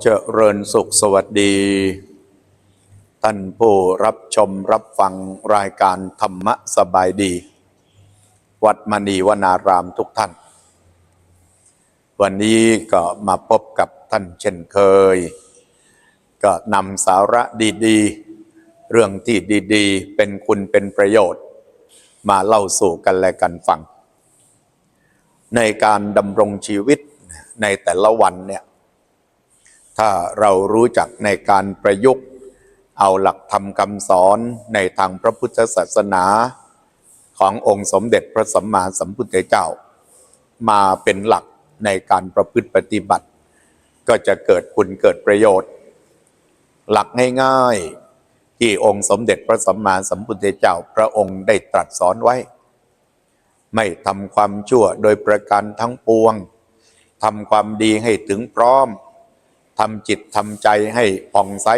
เจริญสุขสวัสดี ท่านผู้รับชมรับฟังรายการธรรมะสบายดี วัดมณีวนารามทุกท่าน วันนี้ก็มาพบกับท่านเช่นเคย ก็นำสาระดีๆ เรื่องที่ดีๆ เป็นคุณเป็นประโยชน์ มาเล่าสู่กันและกันฟัง ในการดำรงชีวิตในแต่ละวันเนี่ย ถ้าเรารู้จักในการประยุกต์ เอาหลักธรรมคำสอนในทางพระพุทธศาสนาขององค์สมเด็จพระสัมมาสัมพุทธเจ้า มาเป็นหลักในการประพฤติปฏิบัติ ก็จะเกิดคุณเกิดประโยชน์ หลักง่ายๆที่องค์สมเด็จพระสัมมาสัมพุทธเจ้าพระองค์ได้ตรัสสอนไว้ ไม่ทำความชั่วโดยประการทั้งปวงทำความดีให้ถึงพร้อม ทำจิตทำใจให้ผ่องใส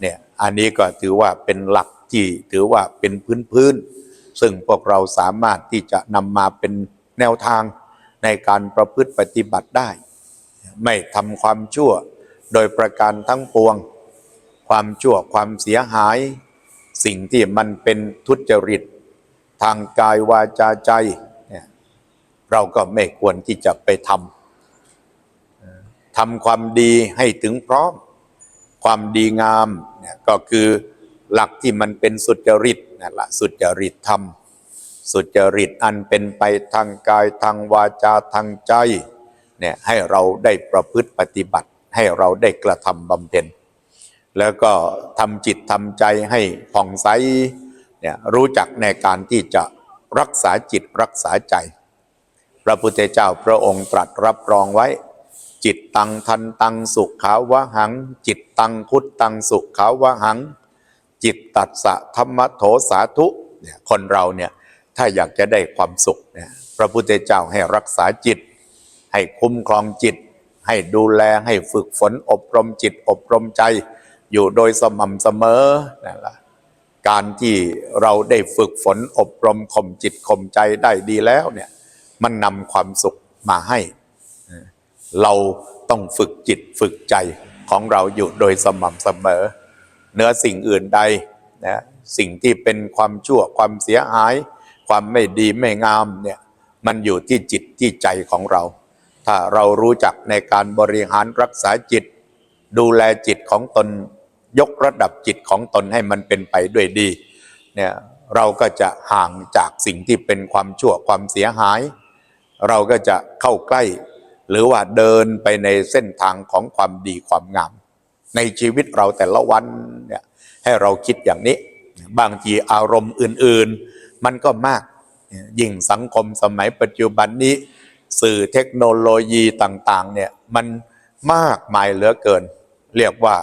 เนี่ยอันนี้ก็ถือว่าเป็นหลักที่ถือว่าเป็นพื้นพื้น ซึ่งพวกเราสามารถที่จะนำมาเป็นแนวทางในการประพฤติปฏิบัติได้ ไม่ทำความชั่วโดยประการทั้งปวง ความชั่วความเสียหาย สิ่งที่มันเป็นทุจริต ทางกายวาจาใจเนี่ยเราก็ไม่ควรที่จะไปทำ ทำความดีให้ถึงพร้อม ความดีงามเนี่ยก็คือหลักที่มันเป็นสุจริตนั่นแหละสุจริตธรรม สุจริตอันเป็นไปทางกายทางวาจาทางใจเนี่ยให้เราได้ประพฤติปฏิบัติ ให้เราได้กระทำบำเพ็ญแล้วก็ทำจิตทำใจให้ผ่องใสเนี่ยรู้จักในการที่จะรักษาจิตรักษาใจ พระพุทธเจ้าพระองค์ตรัสรับรองไว้ จิตตังทันตังสุขาวะหัง จิตตังพุทตังสุขาวะหัง จิตตัสสะธรรมโถสาธุเนี่ยคนเราเนี่ยถ้าอยากจะได้ความสุขเนี่ยพระพุทธเจ้าให้รักษาจิต ให้คุ้มครองจิต ให้ดูแลให้ฝึกฝนอบรมจิตอบรมใจ อยู่โดยสม่ำเสมอนั่นแหละการที่เราได้ฝึกฝนอบรมข่มจิตข่มใจได้ดีแล้วเนี่ยมันนำความสุขมาให้ เราต้องฝึกจิตฝึกใจของเราอยู่โดยสม่ำเสมอ เนื้อสิ่งอื่นใดนะสิ่งที่เป็นความชั่วความเสียหาย ความไม่ดีไม่งามเนี่ยมันอยู่ที่จิตที่ใจของเรา ถ้าเรารู้จักในการบริหารรักษาจิต ดูแลจิตของตนยกระดับจิตของตนให้มันเป็นไปด้วยดีเนี่ยเราก็จะห่างจากสิ่งที่เป็นความชั่วความเสียหาย เราก็จะเข้าใกล้ หรือว่าเดินไปในเส้นทางของความดีความงาม ในชีวิตเราแต่ละวันเนี่ยให้เราคิดอย่างนี้ บางทีอารมณ์อื่นๆ มันก็มากยิ่งสังคมสมัยปัจจุบันนี้ สื่อเทคโนโลยีต่างๆเนี่ยมันมากมายเหลือเกิน เรียกว่า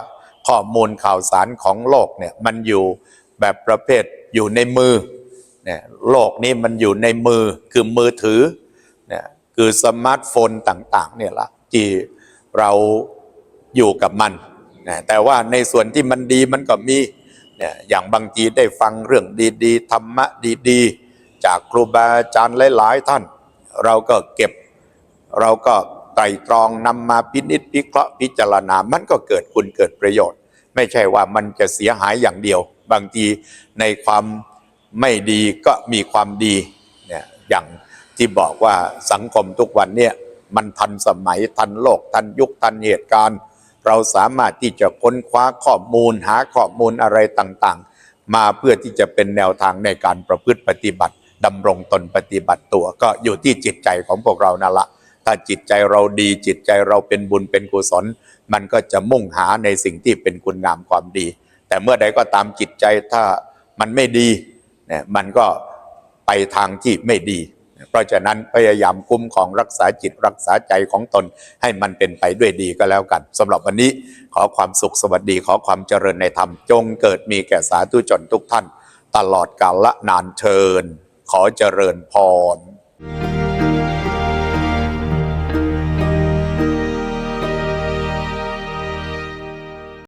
ข้อมูลข่าวสารของโลกเนี่ยมันอยู่แบบประเภทอยู่ในมือเนี่ยโลกนี้มันอยู่ในมือคือมือถือ คือสมาร์ทโฟนต่างๆเนี่ยละที่เราอยู่กับมันนะแต่ว่าในส่วนที่มันดีมันก็มีเนี่ยอย่างบางทีได้ฟังเรื่องดีๆธรรมะดีๆ จากครูบาอาจารย์หลายๆท่าน เราก็เก็บเราก็ไตรตรองนำมาพินิจพิเคราะห์พิจารณา มันก็เกิดคุณเกิดประโยชน์ ไม่ใช่ว่ามันจะเสียหายอย่างเดียว บางทีในความไม่ดีก็มีความดีเนี่ยอย่าง ที่บอกว่าสังคมทุกวันเนี่ยมันทันสมัยทันโลกทันยุคทันเหตุการณ์ เราสามารถที่จะค้นคว้าข้อมูลหาข้อมูลอะไรต่างๆ มาเพื่อที่จะเป็นแนวทางในการประพฤติปฏิบัติดำรงตนปฏิบัติตัว ก็อยู่ที่จิตใจของพวกเรานั่นละถ้าจิตใจเราดีจิตใจเราเป็นบุญเป็นกุศล มันก็จะมุ่งหาในสิ่งที่เป็นคุณงามความดี แต่เมื่อใดก็ตามจิตใจถ้ามันไม่ดีเนี่ยมันก็ไปทางที่ไม่ดี เพราะฉะนั้นพยายามคุ้มของรักษาจิตรักษาใจของตนให้มันเป็นไปด้วยดีก็แล้วกันสำหรับวันนี้ขอความสุขสวัสดีขอความเจริญในธรรมจงเกิดมีแก่สาธุชนทุกท่าน ตลอดกาลละนานเชิญ ขอเจริญพร